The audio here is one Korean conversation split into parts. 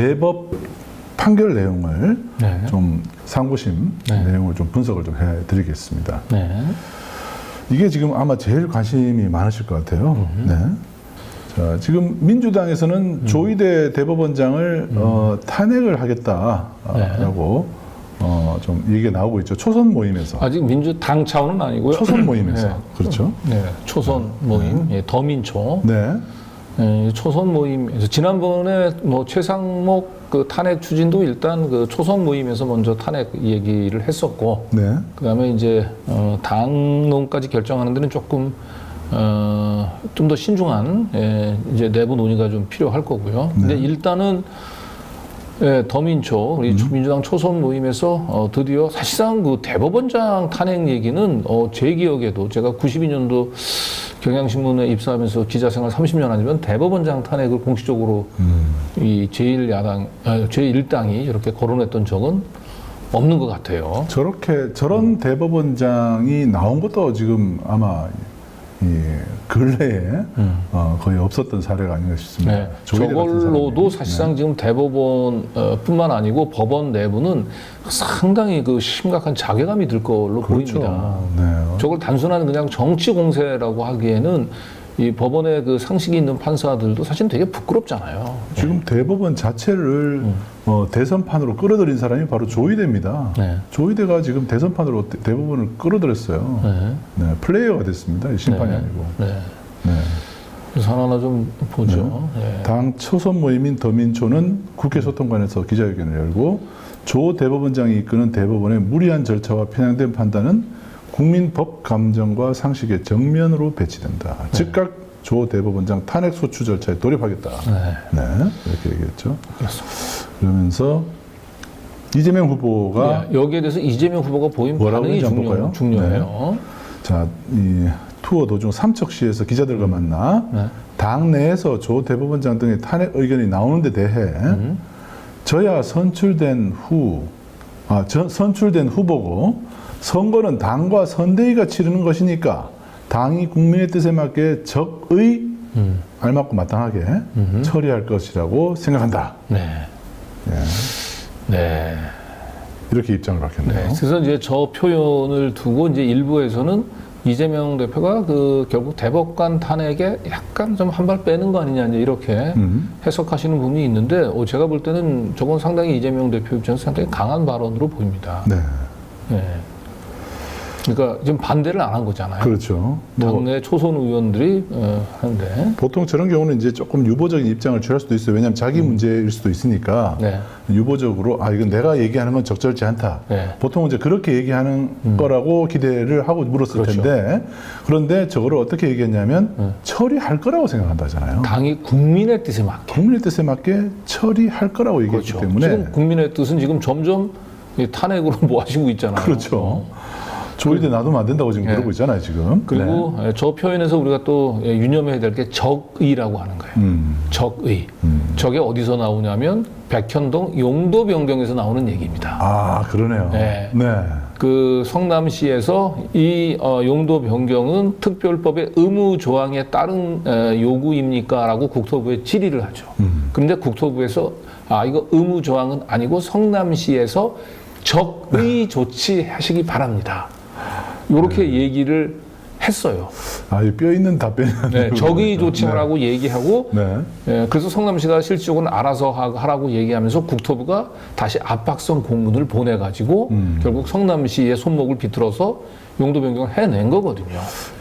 대법 판결 내용을 네. 좀 상고심 네. 내용을 좀 분석을 좀 해드리겠습니다. 네. 이게 지금 아마 제일 관심이 많으실 것 같아요. 음. 네. 자, 지금 민주당에서는 조희대 대법원장을 어, 탄핵을 네. 하겠다라고 어, 좀 얘기가 나오고 있죠. 초선 모임에서. 아직 민주당 차원은 아니고요. 초선 모임에서. 네. 그렇죠. 네. 초선 모임, 예, 더민초. 네. 예, 초선 모임에서 지난번에 뭐 최상목 그 탄핵 추진도 일단 그 초선 모임에서 먼저 탄핵 얘기를 했었고 네. 그다음에 이제 어, 당론까지 결정하는 데는 조금 어, 좀 더 신중한 예, 이제 내부 논의가 좀 필요할 거고요. 근데 일단은 예, 더민초 우리 민주당 초선 모임에서 어, 드디어 사실상 그 대법원장 탄핵 얘기는 어, 제 기억에도 제가 92년도 경향신문에 입사하면서 기자 생활 30년 아니면 대법원장 탄핵을 공식적으로 이 제1야당, 아, 제1당이 이렇게 거론했던 적은 없는 것 같아요. 저렇게 저런 대법원장이 나온 것도 지금 아마 이 근래에 어, 거의 없었던 사례가 아닌가 싶습니다. 네. 저걸로도. 사실상 지금 대법원뿐만 아니고 법원 내부는 상당히 그 심각한 자괴감이 들 걸로 그렇죠. 보입니다. 네. 저걸 단순한 그냥 정치 공세라고 하기에는 이 법원의 그 상식이 있는 판사들도 사실 되게 부끄럽잖아요. 지금 대법원 자체를 어, 대선판으로 끌어들인 사람이 바로 조희대입니다. 네. 조희대가 지금 대선판으로 대- 대법원을 끌어들였어요. 네. 네, 플레이어가 됐습니다. 이 심판이 네. 아니고. 네. 네. 그래서 하나하나 좀 보죠. 네. 당 초선 모임인 더민초는 국회 소통관에서 기자회견을 열고 조 대법원장이 이끄는 대법원의 무리한 절차와 편향된 판단은 국민 법 감정과 상식의 정면으로 배치된다. 즉각 조 대법원장 탄핵 소추 절차에 돌입하겠다. 네. 네, 이렇게 얘기했죠. 그렇습니다. 그러면서 이재명 후보가 네, 여기에 대해서 이재명 후보가 보인 반응이 중요, 볼까요? 중요해요. 자, 이 투어 도중 삼척시에서 기자들과 만나 네. 당 내에서 조 대법원장 등의 탄핵 의견이 나오는 데 대해 음. 저야 선출된 후, 아, 저, 선출된 후보고 선거는 당과 선대위가 치르는 것이니까 당이 국민의 뜻에 맞게 적의 음. 알맞고 마땅하게 처리할 것이라고 생각한다. 네. 네. 이렇게 입장을 밝혔네요. 네. 그래서 이제 저 표현을 두고 이제 일부에서는 이재명 대표가 그 결국 대법관 탄핵에 약간 좀 한 발 빼는 거 아니냐 이렇게 음. 해석하시는 부분이 있는데 어, 제가 볼 때는 저건 상당히 이재명 대표 입장에서 상당히 강한 발언으로 보입니다. 네. 네. 그러니까 지금 반대를 안 한 거잖아요. 그렇죠. 뭐 당내 초선 의원들이 어, 하는데. 보통 저런 경우는 이제 조금 유보적인 입장을 취할 수도 있어요. 왜냐하면 자기 문제일 수도 있으니까 음. 네. 유보적으로 아 이건 내가 얘기하는 건 적절치 않다. 네. 보통 이제 그렇게 얘기하는 거라고 기대를 하고 물었을 그렇죠. 텐데 그런데 저거를 어떻게 얘기했냐면 처리할 거라고 생각한다잖아요. 당이 국민의 뜻에 맞게. 국민의 뜻에 맞게 처리할 거라고 얘기했기 그렇죠. 때문에 지금 국민의 뜻은 지금 점점 이 탄핵으로 모아지고 있잖아요. 그렇죠. 조이대 놔두면 안 된다고 지금 네. 그러고 있잖아요 지금. 그리고 예, 저 표현에서 우리가 또 예, 유념해야 될 게 적의라고 하는 거예요. 네. 음, 적의. 음. 저게 어디서 나오냐면 백현동 용도 변경에서 나오는 얘기입니다. 아 그러네요. 네. 네. 그 성남시에서 이 어, 용도 변경은 특별법의 의무 조항에 따른 에, 요구입니까라고 국토부에 질의를 하죠. 음. 그런데 국토부에서 아 이거 의무 조항은 아니고 성남시에서 적의 조치하시기 바랍니다. 이렇게 네. 얘기를 했어요. 아 뼈 있는 답변이 네, 적의 조치하라고 얘기하고 네. 예, 그래서 성남시가 실질적으로 알아서 하- 하라고 얘기하면서 국토부가 다시 압박성 공문을 보내가지고 음. 결국 성남시의 손목을 비틀어서 용도 변경을 해낸 거거든요.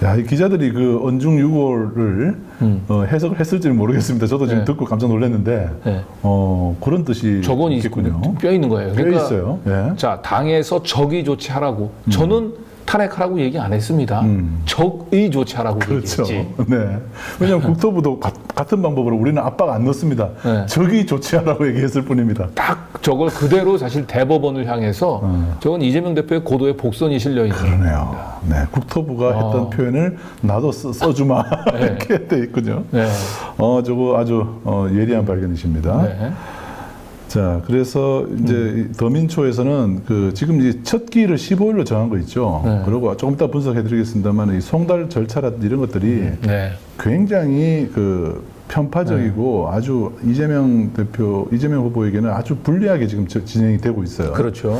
야, 이 기자들이 그 언중 유고를 음. 어, 해석을 했을지는 모르겠습니다. 저도 지금 네. 듣고 깜짝 놀랐는데, 네. 어, 그런 뜻이 저건 있겠군요. 있- 뼈 있는 거예요. 뼈 있어요. 예. 자 당에서 적의 조치하라고 저는 탄핵하라고 얘기 안 했습니다. 음. 적의 조치하라고 그렇죠. 얘기했지. 네. 왜냐하면 국토부도 가- 같은 방법으로 우리는 압박 안 넣습니다. 네. 저기 조치하라고 얘기했을 뿐입니다. 딱 저걸 그대로 사실 대법원을 향해서 음. 저건 이재명 대표의 고도의 복선이 실려 있는 그러네요. 네. 국토부가 아. 했던 표현을 나도 써, 써주마. 네. 이렇게 돼 있군요. 네. 어, 저거 아주 어, 예리한 발견이십니다. 네. 자, 그래서 이제 음. 이 더민초에서는 그 지금 이제 첫 기일을 15일로 정한 거 있죠. 네. 그리고 조금 이따 분석해 드리겠습니다만 이 송달 절차라든지 이런 것들이 네. 굉장히 그 편파적이고 아주 이재명 대표, 이재명 후보에게는 아주 불리하게 지금 저- 진행이 되고 있어요. 그렇죠.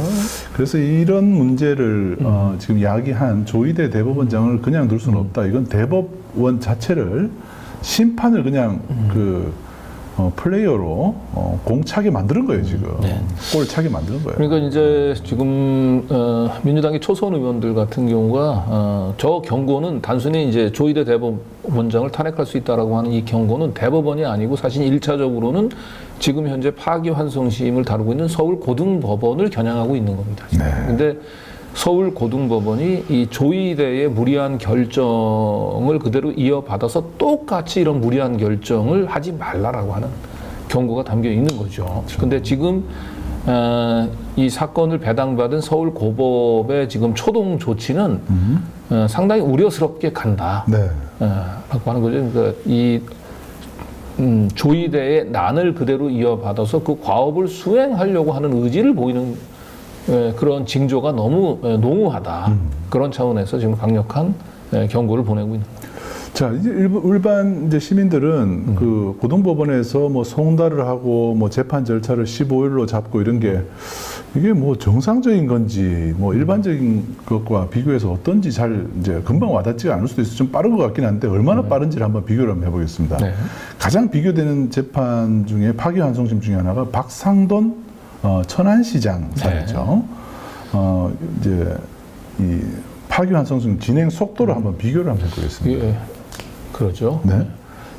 그래서 이런 문제를 어, 지금 야기한 조희대 대법원장을 그냥 둘 수는 없다. 이건 대법원 자체를 심판을 그냥 그 어, 플레이어로 어, 공차게 만드는 거예요 지금 네. 골 차게 만드는 거예요. 그러니까 이제 지금 어, 민주당의 초선 의원들 같은 경우가 어, 저 경고는 단순히 이제 조희대 대법원장을 탄핵할 수 있다라고 하는 이 경고는 대법원이 아니고 사실 일차적으로는 지금 현재 파기환송심을 다루고 있는 서울 고등법원을 겨냥하고 있는 겁니다. 지금. 네. 근데 서울 고등법원이 이 조희대의 무리한 결정을 그대로 이어받아서 똑같이 이런 무리한 결정을 하지 말라라고 하는 경고가 담겨 있는 거죠. 근데 지금 어, 이 사건을 배당받은 서울 고법의 지금 초동 조치는 어, 상당히 우려스럽게 간다. 네. 어, 라고 하는 거죠. 그러니까 이 음, 조이대의 난을 그대로 이어받아서 그 과업을 수행하려고 하는 의지를 보이는 에, 그런 징조가 너무 에, 농후하다. 그런 차원에서 지금 강력한 에, 경고를 보내고 있는 거예요. 자, 이제 일부, 일반 이제 시민들은 음. 그 고등법원에서 뭐 송달을 하고 뭐 재판 절차를 15일로 잡고 이런 게 이게 뭐 정상적인 건지 뭐 일반적인 것과 비교해서 어떤지 잘 이제 금방 와닿지가 않을 수도 있어 좀 빠른 것 같긴 한데 얼마나 빠른지를 한번 비교를 한번 해보겠습니다. 네. 가장 비교되는 재판 중에 파기환송심 중에 하나가 박상돈 어, 천안시장 사례죠. 어, 이제 이 파기환송심 진행 속도를 한번 비교를 한번 해보겠습니다. 예, 그러죠. 네.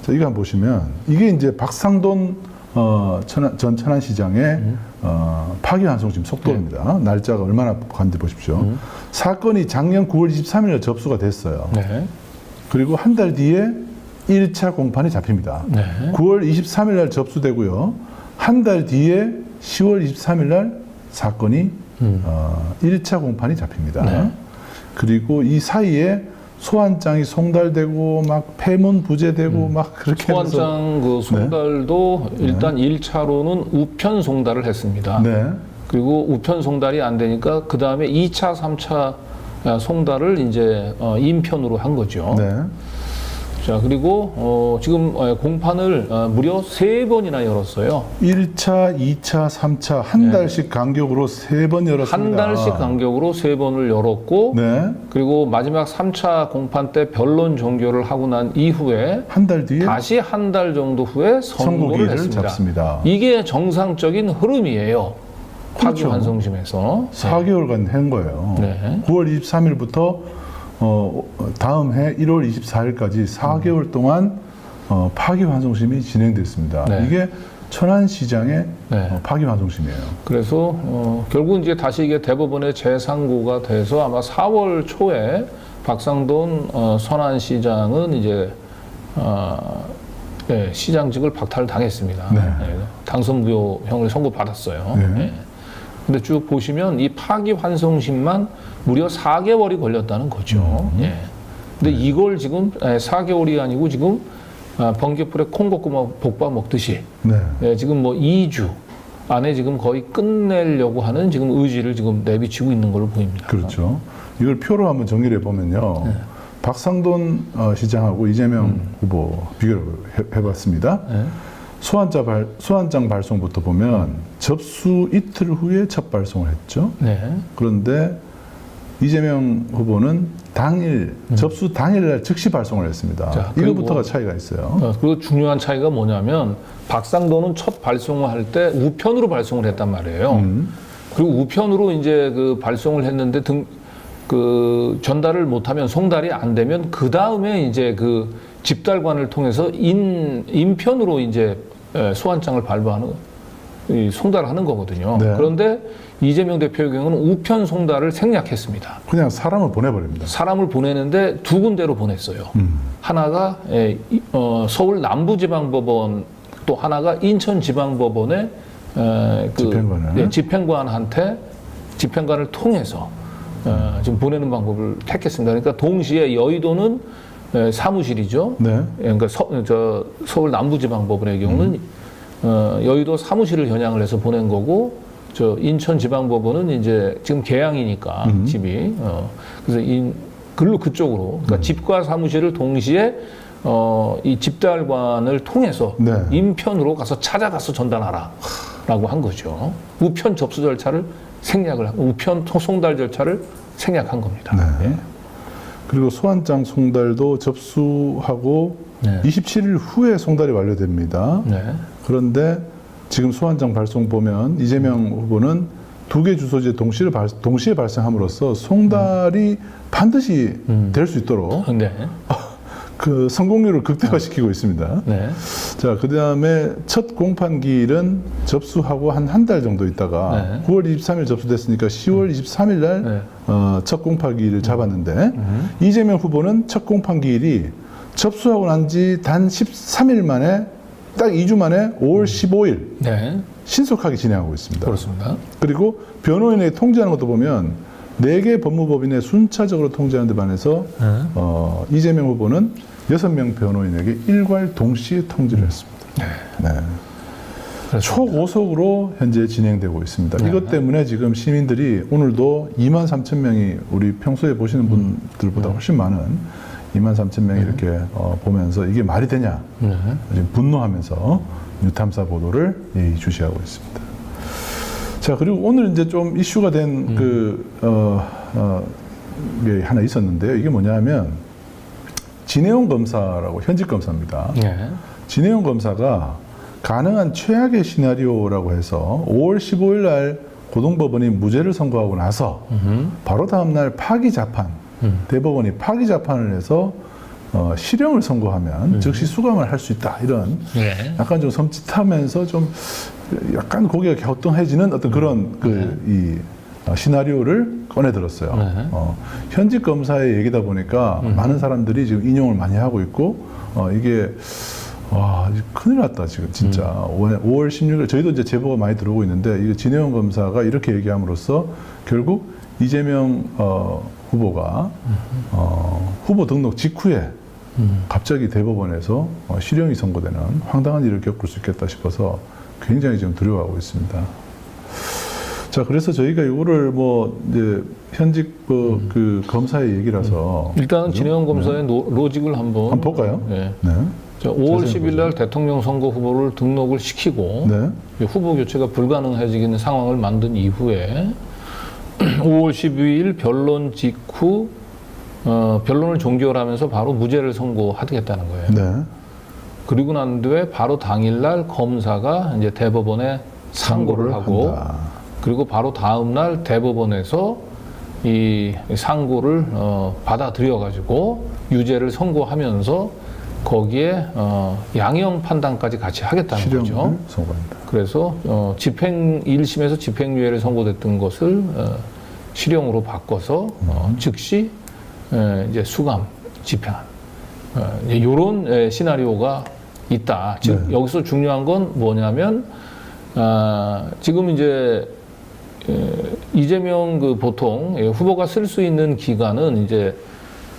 자, 이거 한번 보시면 이게 이제 박상돈 어, 천안, 전 천안시장의 어, 파기환송심 속도입니다. 날짜가 얼마나 간지 보십시오. 사건이 작년 9월 23일에 접수가 됐어요. 네. 그리고 한 달 뒤에 1차 공판이 잡힙니다. 네. 9월 23일 날 접수되고요. 한 달 뒤에 10월 23일 날 사건이 어, 1차 공판이 잡힙니다. 음. 네. 그리고 이 사이에 소환장이 송달되고 막 폐문 부재되고 음. 막 그렇게 소환장 그 송달도 일단 일 1차로는 우편 송달을 했습니다. 네. 그리고 우편 송달이 안 되니까 그 다음에 2차, 3차 송달을 이제 어, 인편으로 한 거죠. 네. 자 그리고 어, 지금 어, 공판을 어, 무려 세 번이나 열었어요. 1차, 2차, 3차 한 네. 달씩 간격으로 세번 열었습니다. 한 달씩 간격으로 세 번을 열었고 네. 그리고 마지막 3차 공판 때 변론 종결을 하고 난 이후에 한 달 뒤에 다시 한 달 정도 후에 선고를 선고기를 했습니다. 잡습니다. 이게 정상적인 흐름이에요. 그렇죠. 파기환송심에서. 4개월간 한 거예요. 네. 9월 23일부터 어, 다음 해 1월 24일까지 4개월 동안 어, 파기환송심이 진행됐습니다. 네. 이게 천안시장의 네. 어, 파기환송심이에요. 그래서 어, 결국 이제 다시 이게 대법원의 재상고가 돼서 아마 4월 초에 박상돈 어, 선안시장은 이제 어, 네, 시장직을 박탈당했습니다. 네. 네, 당선 무효형을 선고받았어요. 네. 네. 근데 쭉 보시면 이 파기환송심만 무려 4개월이 걸렸다는 거죠. 음. 예. 근데 이걸 지금 4개월이 아니고 지금 아, 번개불에 콩고구마 볶아 먹듯이 네. 예, 지금 뭐 2주 안에 지금 거의 끝내려고 하는 지금 의지를 지금 내비치고 있는 걸로 보입니다. 그렇죠. 이걸 표로 한번 정리를 해보면요. 네. 박상돈 어, 시장하고 이재명 음. 후보 비교를 해- 해봤습니다. 예. 소환자 발, 소환장 발송부터 보면 접수 이틀 후에 첫 발송을 했죠. 네. 그런데 이재명 후보는 당일 접수 당일날 즉시 발송을 했습니다. 음. 자, 이거부터가 차이가 있어요. 어, 그리고 중요한 차이가 뭐냐면 박상도는 첫 발송을 할 때 우편으로 발송을 했단 말이에요. 음. 그리고 우편으로 이제 그 발송을 했는데 등, 그 전달을 못하면 송달이 안 되면 그 다음에 이제 그 집달관을 통해서 인 인편으로 이제 예, 소환장을 발부하는 이 송달하는 거거든요. 네. 그런데 이재명 대표의 경우는 우편 송달을 생략했습니다. 그냥 사람을 보내버립니다. 사람을 보내는데 두 군데로 보냈어요. 음. 하나가 예, 이- 어, 서울 남부지방법원 또 하나가 인천지방법원의 에, 그 집행관을? 예, 집행관한테 집행관을 통해서 어, 지금 보내는 방법을 택했습니다. 그러니까 동시에 여의도는 에, 사무실이죠. 네. 예, 그러니까 서, 저 서울 남부지방법원의 경우는 어, 여의도 사무실을 겨냥을 해서 보낸 거고 저 인천지방법원은 이제 지금 개항이니까 집이 어, 그래서 인 글로 그쪽으로 그러니까 집과 사무실을 동시에 어, 이 집달관을 통해서 네. 인편으로 가서 찾아가서 전달하라라고 한 거죠. 우편 접수 절차를 생략을 한- 우편 통- 송달 절차를 생략한 겁니다. 네. 그리고 소환장 송달도 접수하고 네. 27일 후에 송달이 완료됩니다. 네. 그런데 지금 소환장 발송 보면 이재명 후보는 두 개 주소지에 동시에, 발, 동시에 발생함으로써 송달이 반드시 음. 될수 있도록 네. 그 성공률을 극대화시키고 있습니다. 네. 자, 그 다음에 첫 공판기일은 접수하고 한 한 달 정도 있다가 네. 9월 23일 접수됐으니까 10월 23일 날 네. 어, 첫 공판기일을 잡았는데 이재명 후보는 첫 공판기일이 접수하고 난 지 단 13일 만에 딱 2주 만에 5월 15일 네. 신속하게 진행하고 있습니다. 그렇습니다. 그리고 변호인에게 통지하는 것도 보면 네 개 법무법인에 순차적으로 통지하는 데 반해서 네. 어, 이재명 후보는 여섯 명 변호인에게 일괄 동시에 통지를 했습니다. 네. 초고속으로 현재 진행되고 있습니다. 네. 이것 때문에 지금 시민들이 오늘도 2만 3천 명이 우리 평소에 보시는 분들보다 네. 훨씬 많은 2만 3천 명이 이렇게 어, 보면서 이게 말이 되냐 네. 지금 분노하면서 뉴탐사 보도를 예의 주시하고 있습니다. 자 그리고 오늘 이제 좀 이슈가 된 그 어, 어, 게 하나 있었는데요. 이게 뭐냐면 진해용 검사라고 현직 검사입니다. 네. 진해용 검사가 가능한 최악의 시나리오라고 해서 5월 15일 날 고등법원이 무죄를 선고하고 나서 음. 바로 다음 날 파기 자판 음. 대법원이 파기 자판을 해서 어, 실형을 선고하면 즉시 수감을 할 수 있다. 이런 네. 약간 좀 섬찟하면서 좀 약간 고개가 갸우뚱해지는 어떤 그런 그이 시나리오를 꺼내 들었어요. 네. 어, 현직 검사의 얘기다 보니까 많은 사람들이 지금 인용을 많이 하고 있고 어, 이게 와 큰일 났다 지금 진짜. 5월, 5월 16일 저희도 이제 제보가 많이 들어오고 있는데 이거 진해원 검사가 이렇게 얘기함으로써 결국 이재명 어, 후보가 어, 후보 등록 직후에 음. 갑자기 대법원에서 어, 실형이 선고되는 황당한 일을 겪을 수 있겠다 싶어서 굉장히 지금 두려워하고 있습니다. 자, 그래서 저희가 이거를 뭐 이제 현직 그, 그 검사의 얘기라서 일단 진해원 검사의 노- 로직을 한번 한번 볼까요? 네. 네, 자, 5월 자세히 10일 날 대통령 선거 후보를 등록을 시키고 네, 후보 교체가 불가능해지는 상황을 만든 이후에 5월 12일 변론 직후 어, 변론을 종결하면서 바로 무죄를 선고하겠다는 거예요. 네, 그리고 난 뒤에 바로 당일날 검사가 이제 대법원에 상고를 하고 한다. 그리고 바로 다음 날 대법원에서 이 상고를 어, 받아들여 가지고 유죄를 선고하면서 거기에 어, 양형 판단까지 같이 하겠다는 거죠. 선고합니다. 그래서 어, 집행 1심에서 집행유예를 선고됐던 것을 어, 실형으로 바꿔서 어, 즉시 에, 이제 수감 집행한 어, 이런 시나리오가 있다. 즉 네. 여기서 중요한 건 뭐냐면 아, 지금 이제 에, 이재명 그 보통 예, 후보가 쓸 수 있는 기간은 이제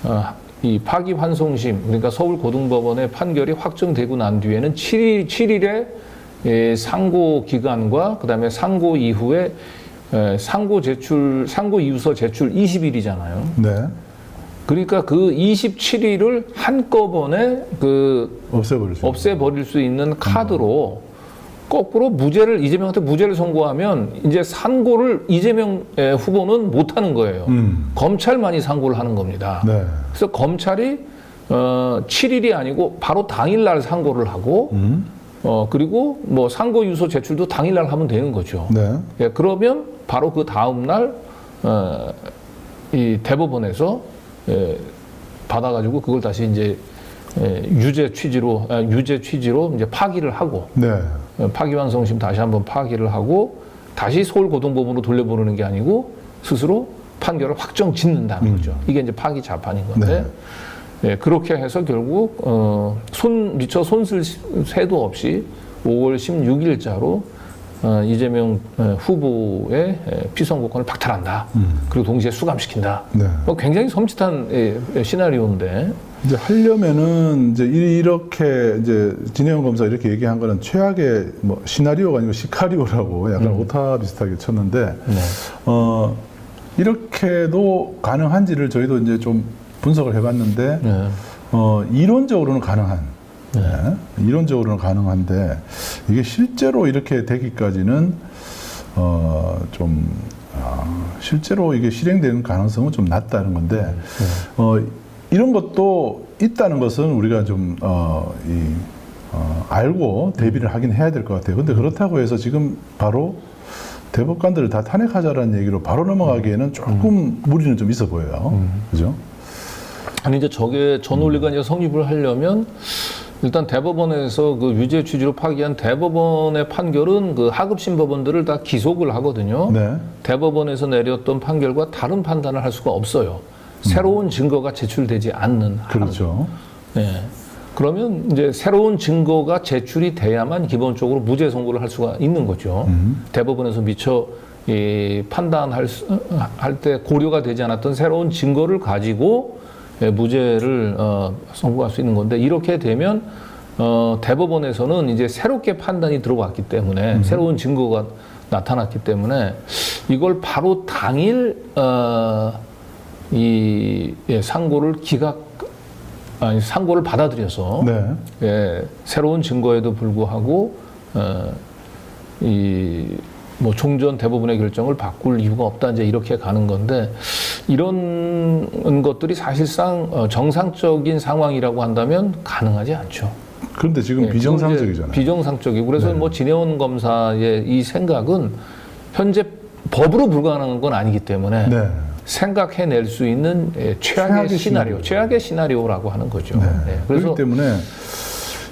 어, 이 파기환송심 그러니까 서울고등법원의 판결이 확정되고 난 뒤에는 7일 7일의 예, 상고 기간과 그다음에 상고 이후에 에, 상고 제출 상고 이유서 제출 20일이잖아요. 네, 그러니까 그 27일을 한꺼번에 그 없애버릴 수. 없애버릴 수 있는 카드로 거꾸로 무죄를 이재명한테 무죄를 선고하면 이제 상고를 이재명 에, 후보는 못 하는 거예요. 음, 검찰만이 상고를 하는 겁니다. 네, 그래서 검찰이 어 7일이 아니고 바로 당일 날 상고를 하고 음, 어 그리고 뭐 상고 유서 제출도 당일 날 하면 되는 거죠. 네, 예, 그러면 바로 그 다음 날, 어, 이 대법원에서 예, 받아가지고 그걸 다시 이제 예, 유죄 취지로, 아, 유죄 취지로 이제 파기를 하고, 네, 어, 파기환송심 다시 한번 파기를 하고, 다시 서울고등법원으로 돌려보내는 게 아니고, 스스로 판결을 확정 짓는다는 거죠. 이게 이제 파기 자판인 건데, 예, 그렇게 해서 결국, 어, 손, 미처 손쓸 새도 없이 5월 16일자로 어, 이재명 어, 후보의 에, 피선거권을 박탈한다. 그리고 동시에 수감시킨다. 네. 뭐 굉장히 섬찟한 예, 시나리오인데, 이제 하려면은 이제 이렇게 이제 진해영 검사 이렇게 얘기한 거는 최악의 뭐 시나리오가 아니고 시카리오라고 약간 오타 비슷하게 쳤는데 네. 어 이렇게도 가능한지를 저희도 이제 좀 분석을 해봤는데 네. 어, 이론적으로는 가능한. 네. 이론적으로는 가능한데 이게 실제로 이렇게 되기까지는 어, 좀 아, 실제로 이게 실행되는 가능성은 좀 낮다는 건데 어, 이런 것도 있다는 것은 우리가 좀 어, 이, 어, 알고 대비를 하긴 해야 될 것 같아요. 근데 그렇다고 해서 지금 바로 대법관들을 다 탄핵하자라는 얘기로 바로 넘어가기에는 조금 무리는 좀 있어 보여요. 그죠? 아니 이제 저게 저 논리가 이제 성립을 하려면 일단 대법원에서 그 유죄 취지로 파기한 대법원의 판결은 그 하급심 법원들을 다 기속을 하거든요. 네. 대법원에서 내렸던 판결과 다른 판단을 할 수가 없어요. 새로운 증거가 제출되지 않는 한. 그렇죠. 네. 그러면 이제 새로운 증거가 제출이 돼야만 기본적으로 무죄 선고를 할 수가 있는 거죠. 대법원에서 미처 이 판단할 할 때 고려가 되지 않았던 새로운 증거를 가지고 예, 무죄를 어, 선고할 수 있는 건데 이렇게 되면 어, 대법원에서는 이제 새롭게 판단이 들어왔기 때문에 새로운 증거가 나타났기 때문에 이걸 바로 당일 어, 이 예, 상고를 기각 아니 상고를 받아들여서 네. 예, 새로운 증거에도 불구하고 어, 이 뭐 종전 대부분의 결정을 바꿀 이유가 없다 이제 이렇게 가는 건데 이런 것들이 사실상 어, 정상적인 상황이라고 한다면 가능하지 않죠. 그런데 지금 예, 비정상적이잖아요. 비정상적이고 그래서 네. 뭐 진해원 검사의 이 생각은 현재 법으로 불가능한 건 아니기 때문에 네. 생각해낼 수 있는 예, 최악의, 최악의 시나리오, 시나리오. 최악의 시나리오라고 하는 거죠. 네. 예, 그래서 그렇기 때문에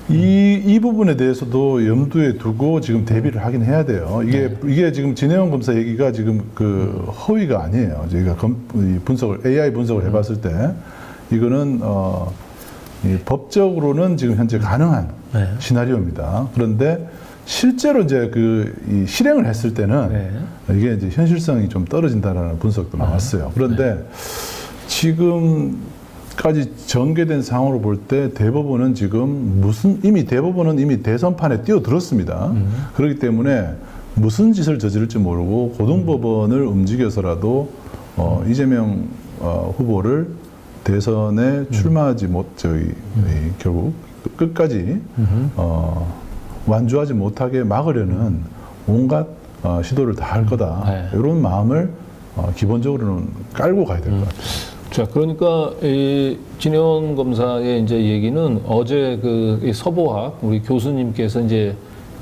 이, 이 부분에 대해서도 염두에 두고 지금 대비를 하긴 해야 돼요. 이게, 네. 이게 지금 진해원 검사 얘기가 지금 그 허위가 아니에요. 저희가 검, 이 분석을, AI 분석을 해봤을 때 이거는, 어, 이 법적으로는 지금 현재 가능한 네. 시나리오입니다. 그런데 실제로 이제 그이 실행을 했을 때는 네. 이게 이제 현실성이 좀 떨어진다라는 분석도 나왔어요. 그런데 지금 까지 전개된 상황으로 볼 때 대법원은 지금 무슨 이미 대법원은 이미 대선판에 뛰어들었습니다. 그렇기 때문에 무슨 짓을 저지를지 모르고 고등법원을 움직여서라도 어, 이재명 어, 후보를 대선에 출마하지 못 저기 이, 결국 끝까지 어, 완주하지 못하게 막으려는 온갖 어, 시도를 다 할 거다. 네. 이런 마음을 어, 기본적으로는 깔고 가야 될 것 같아요. 자, 그러니까 이 진혜원 검사의 이제 얘기는 어제 그이 서보학 우리 교수님께서 이제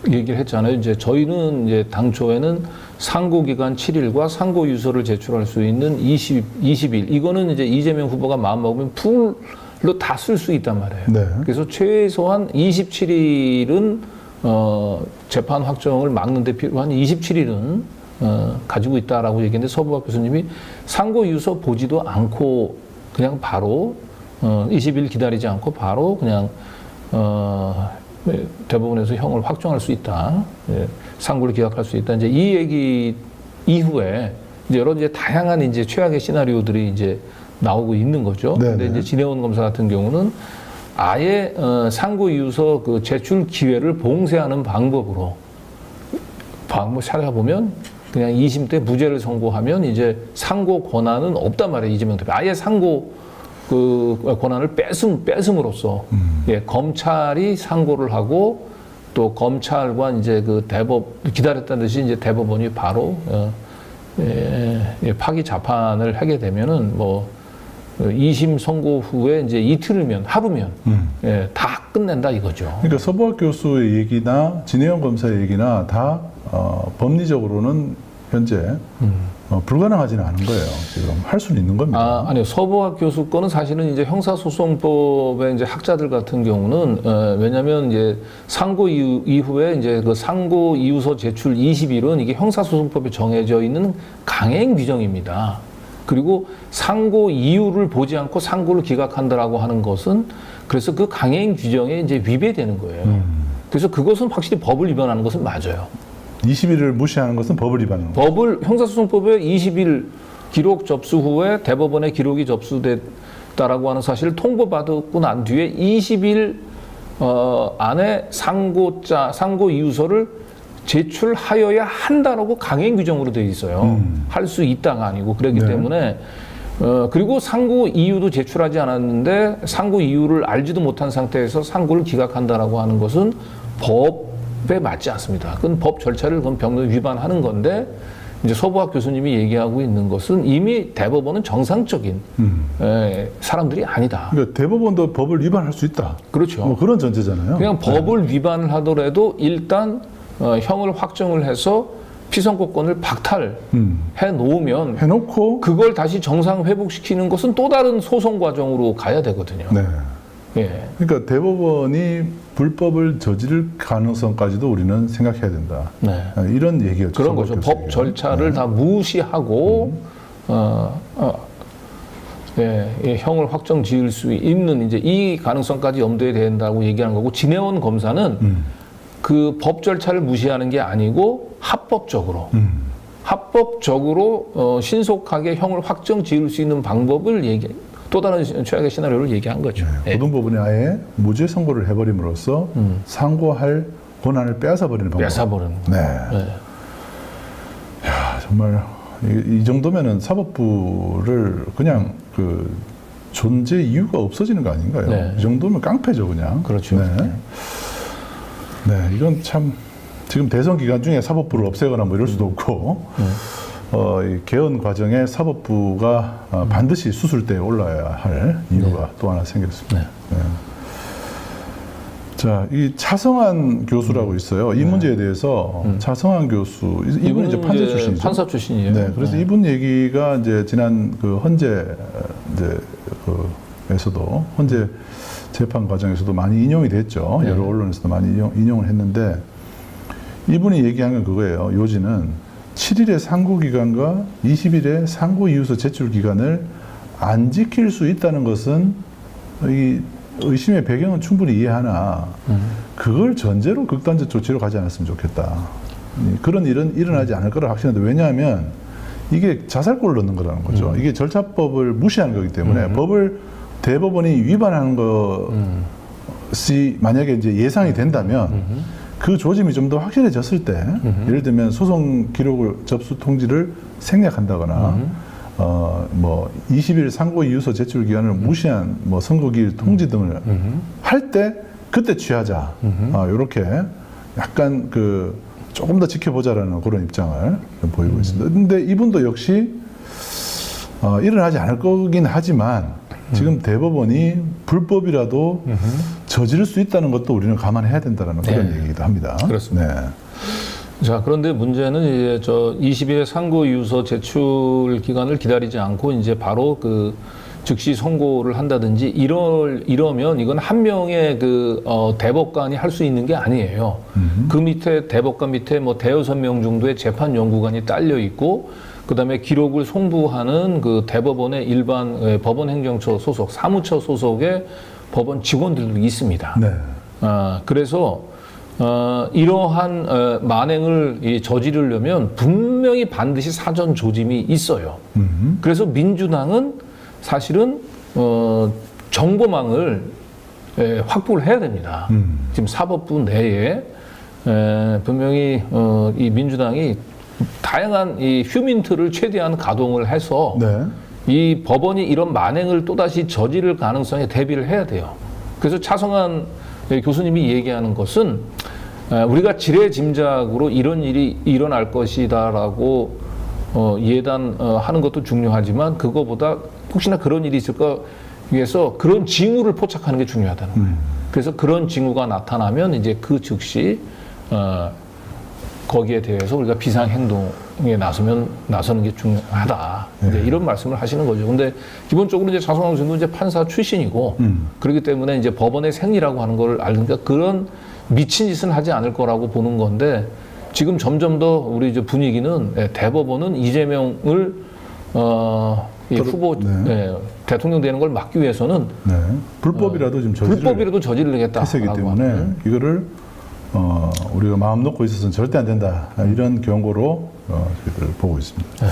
얘기를 했잖아요. 이제 저희는 이제 당초에는 상고 기간 7일과 상고 유서를 제출할 수 있는 20 20일 이거는 이제 이재명 후보가 마음 먹으면 풀로 다 쓸 수 있단 말이에요. 네. 그래서 최소한 27일은 어, 재판 확정을 막는 데 필요한 27일은 어, 가지고 있다라고 얘기했는데 서부학 교수님이 상고 유서 보지도 않고 그냥 바로 어, 20일 기다리지 않고 바로 그냥 어, 네, 대법원에서 형을 확정할 수 있다. 예, 상고를 기각할 수 있다. 이제 이 얘기 이후에 이제 여러 이제 다양한 이제 최악의 시나리오들이 이제 나오고 있는 거죠. 네네. 근데 이제 진해원 검사 같은 경우는 아예 어, 상고 이유서 그 제출 기회를 봉쇄하는 방법으로 방법 찾아보면 그냥 2심 때 무죄를 선고하면 이제 상고 권한은 없단 말이에요 이재명 대표 아예 상고 그 권한을 뺏음 뺏음으로써. 예 검찰이 상고를 하고 또 검찰과 이제 그 대법 기다렸다는 듯이 이제 대법원이 바로 어, 예, 예, 파기 자판을 하게 되면은 뭐 2심 선고 후에 이제 이틀이면 하루면 예, 다 끝낸다 이거죠. 그러니까 서부학 교수의 얘기나 진혜영 검사의 얘기나 다 어, 법리적으로는 현재 어, 불가능하지는 않은 거예요. 지금 할 수는 있는 겁니다. 아, 아니요. 서부학 교수 거는 사실은 이제 형사소송법의 이제 학자들 같은 경우는, 어, 왜냐면 이제 상고 이후, 이후에 이제 그 상고 이유서 제출 20일은 이게 형사소송법에 정해져 있는 강행 규정입니다. 그리고 상고 이유를 보지 않고 상고를 기각한다라고 하는 것은 그래서 그 강행 규정에 이제 위배되는 거예요. 그래서 그것은 확실히 법을 위반하는 것은 맞아요. 20일을 무시하는 것은 법을 위반하는 거예요. 법을 형사소송법에 20일 기록 접수 후에 대법원에 기록이 접수됐다라고 하는 사실을 통보받고 난 뒤에 20일 어, 안에 상고자 상고 이유서를 제출하여야 한다라고 강행 규정으로 되어 있어요. 할수 있다가 아니고 그렇기 때문에 어, 그리고 상고 이유도 제출하지 않았는데 상고 이유를 알지도 못한 상태에서 상고를 기각한다라고 하는 것은 법 에 맞지 않습니다. 그건 법 절차를 그건 병론 위반하는 건데 이제 서부학 교수님이 얘기하고 있는 것은 이미 대법원은 정상적인 에, 사람들이 아니다. 그러니까 대법원도 법을 위반할 수 있다. 그렇죠. 뭐 그런 전제잖아요. 그냥 법을 위반을 하더라도 일단 어, 형을 확정을 해서 피선거권을 박탈해 음. 놓으면 해놓고 그걸 다시 정상 회복시키는 것은 또 다른 소송 과정으로 가야 되거든요. 네. 예. 그러니까 대법원이 불법을 저지를 가능성까지도 우리는 생각해야 된다. 네. 아, 이런 얘기였죠. 그런 거죠. 법 절차를 다 무시하고 음. 어, 어, 예, 예, 형을 확정 지을 수 있는 이제 이 가능성까지 염두에 된다고 얘기하는 거고 진해원 검사는 음. 그법 절차를 무시하는 게 아니고 합법적으로 음. 합법적으로 어, 신속하게 형을 확정 지을 수 있는 방법을 얘기 또 다른 최악의 시나리오를 얘기한 거죠. 네. 예. 고등법원이 아예 무죄 선고를 해버림으로써 음. 상고할 권한을 빼앗아 버리는 방법. 거. 네. 예. 아, 정말 이, 이 정도면은 사법부를 그냥 그 존재 이유가 없어지는 거 아닌가요? 네. 이 정도면 깡패죠, 그냥. 그렇죠. 네. 네, 이건 참 지금 대선 기간 중에 사법부를 없애거나 뭐 이럴 수도 없고 어, 이 개헌 과정에 사법부가 어, 반드시 수술대에 올라야 할 이유가 또 하나 생겼습니다. 네. 네. 자, 이 차성한 교수라고 있어요. 이 문제에 대해서 차성한 교수, 이- 이분은 이분은 이제 판사 출신이죠. 판사 출신이에요. 네, 그래서 이분 얘기가 이제 지난 그 헌재 이제 그에서도 헌재 재판 과정에서도 많이 인용이 됐죠. 네. 여러 언론에서도 많이 인용, 인용을 했는데 이분이 얘기한 건 그거예요. 요지는 7일의 상고 기간과 20일의 상고 이유서 제출 기간을 안 지킬 수 있다는 것은 이 의심의 배경은 충분히 이해하나 그걸 전제로 극단적 조치로 가지 않았으면 좋겠다. 이- 그런 일은 일어나지 않을 거라 확신한다. 왜냐하면 이게 자살골을 넣는 거라는 거죠. 이게 절차법을 무시하는 거기 때문에 법을 대법원이 위반하는 것이 만약에 이제 예상이 된다면 그 조짐이 좀 더 확실해졌을 때 예를 들면 소송 기록을 접수 통지를 생략한다거나 어뭐 20일 상고 이유서 제출 기간을 무시한 뭐 선고기일 통지 등을 할 때 그때 취하자. 아, 요렇게 약간 그 조금 더 지켜보자라는 그런 입장을 좀 보이고 있습니다. 근데 이분도 역시 어, 일어나지 않을 거긴 하지만 지금 대법원이 불법이라도 저지를 수 있다는 것도 우리는 감안해야 된다는 그런 네. 얘기기도 합니다. 그렇습니다. 네. 자, 그런데 문제는 이제 저 20일 상고 유서 제출 기간을 기다리지 않고 이제 바로 그 즉시 선고를 한다든지 이럴 이러면 이건 한 명의 그 어, 대법관이 할 수 있는 게 아니에요. 그 밑에 대법관 밑에 뭐 대여섯 명 정도의 재판 연구관이 딸려 있고 그다음에 기록을 송부하는 그 대법원의 일반 예, 법원 행정처 소속 사무처 소속의 법원 직원들도 있습니다. 네. 아, 그래서 어, 이러한 어, 만행을 이 저지르려면 분명히 반드시 사전 조짐이 있어요. 음. 그래서 민주당은 사실은 어, 정보망을 에, 확보를 해야 됩니다. 음. 지금 사법부 내에 에, 분명히 어, 이 민주당이 다양한 이 휴민트를 최대한 가동을 해서 네. 이 법원이 이런 만행을 또다시 저지를 가능성에 대비를 해야 돼요. 그래서 차성한 교수님이 얘기하는 것은 에, 우리가 지레 짐작으로 이런 일이 일어날 것이다라고 어, 예단하는 것도 중요하지만 그거보다 혹시나 그런 일이 있을까 위해서 그런 징후를 포착하는 게 중요하다는 거예요. 그래서 그런 징후가 나타나면 이제 그 즉시 어, 거기에 대해서 우리가 비상 행동에 나서면 나서는 게 중요하다. 이제 이런 말씀을 하시는 거죠. 근데 기본적으로 이제 자성황 교수도 이제 판사 출신이고 음. 그렇기 때문에 이제 법원의 생리라고 하는 걸 알니까 그런 미친 짓은 하지 않을 거라고 보는 건데 지금 점점 더 우리 이제 분위기는 예, 대법원은 이재명을 어, 이 후보 네. 예, 대통령 되는 걸 막기 위해서는 네. 불법이라도 지금 저지를 불법이라도 저지르겠다. 태세이기 때문에 이거를 어, 우리가 마음 놓고 있어서는 절대 안 된다. 이런 경고로 어, 저희들 보고 있습니다.